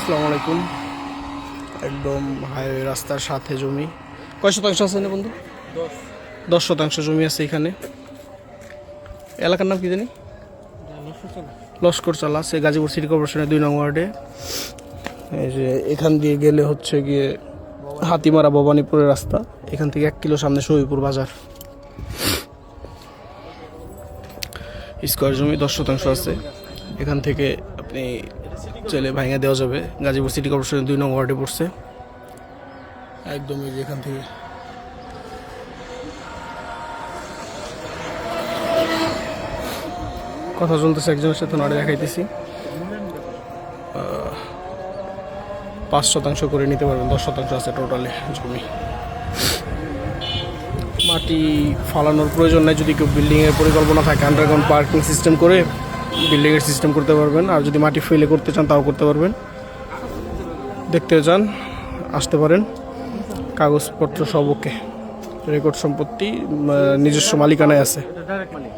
আসসালামু আলাইকুম। একদম হাইওয়ে রাস্তার সাথে জমি। কয় শতাংশ আছে না বন্ধু? দশ। শতাংশ জমি আছে এখানে। এলাকার নাম কি জানি? লস্কর চালা সে গাজীপুর সিটি কর্পোরেশনের দুই নং ওয়ার্ডে। এই যে এখান দিয়ে গেলে হচ্ছে গিয়ে হাতিমারা ভবানীপুরের রাস্তা। এখান থেকে এক কিলো সামনে শহীদপুর বাজার। স্কোয়ার জমি দশ শতাংশ আছে। এখান থেকে আপনি চলে ভাঙা দেওয়া যাবে। গাজীপুর সিটি কর্পোরেশনের দুই নং ওয়ার্ডে পড়ছে। একদম এই যে এখান থেকে। কথা চলতেছে একজনের সাথে নাড়ে দেখাইতেছি। পাঁচ শতাংশ করে নিতে পারবেন, দশ শতাংশ আছে টোটালে জমি। মাটি ফালানোর প্রয়োজন নাই, যদি কেউ বিল্ডিংয়ের পরিকল্পনা থাকে আন্ডারগ্রাউন্ড পার্কিং সিস্টেম করে বিল্ডিংয়ের সিস্টেম করতে পারবেন। আর যদি মাটি ফেলে করতে চান, তাও করতে পারবেন। দেখতে চান, আসতে পারেন। কাগজপত্র সব ওকে রেকর্ড সম্পত্তি নিজস্ব মালিকানায় আছে।